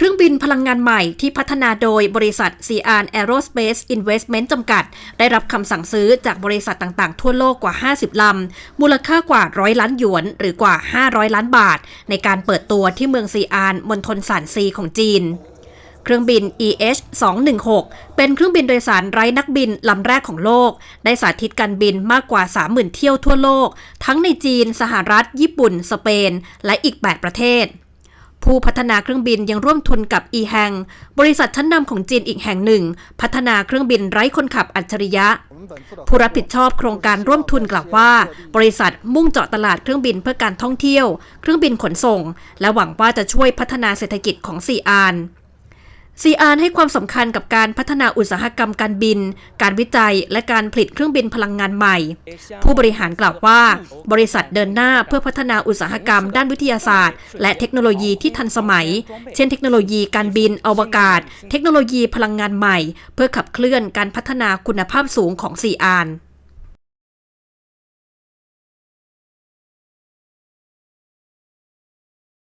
เครื่องบินพลังงานใหม่ที่พัฒนาโดยบริษัท c r Aerospace Investment จำกัด ได้รับคำสั่งซื้อจากบริษัทต่างๆ ทั่วโลกกว่า 50 ลำ มูลค่ากว่าร้อยล้านหยวน หรือกว่า 500 ล้านบาท ในการเปิดตัวที่เมืองซีอานมณฑลสานซีของจีนเครื่องบิน EH 216เป็นเครื่องบินโดยสารไร้นักบินลำแรกของโลก ได้สาธิตการบินมากกว่า 30,000 เที่ยวทั่วโลก ทั้งในจีน สหรัฐ ญี่ปุ่น สเปน และอีก 8 ประเทศ ผู้พัฒนาเครื่องบินยังร่วมทุนกับอีแฮงบริษัทชั้นนำของจีนอีกแห่งหนึ่ง พัฒนาเครื่องบินไร้คนขับอัจฉริยะ ผู้รับผิดชอบโครงการร่วมทุนกล่าวว่า บริษัทมุ่งเจาะตลาดเครื่องบินเพื่อการท่องเที่ยว เครื่องบินขนส่ง และหวังว่าจะช่วยพัฒนาเศรษฐกิจของซีอาน ซีอานให้ความสำคัญกับการพัฒนาอุตสาหกรรมการบิน การวิจัย และการผลิตเครื่องบินพลังงานใหม่ ผู้บริหารกล่าวว่า บริษัทเดินหน้าเพื่อพัฒนาอุตสาหกรรมด้านวิทยาศาสตร์ และเทคโนโลยีที่ทันสมัย เช่นเทคโนโลยีการบิน อวกาศ เทคโนโลยีพลังงานใหม่ เพื่อขับเคลื่อนการพัฒนาคุณภาพสูงของซีอาน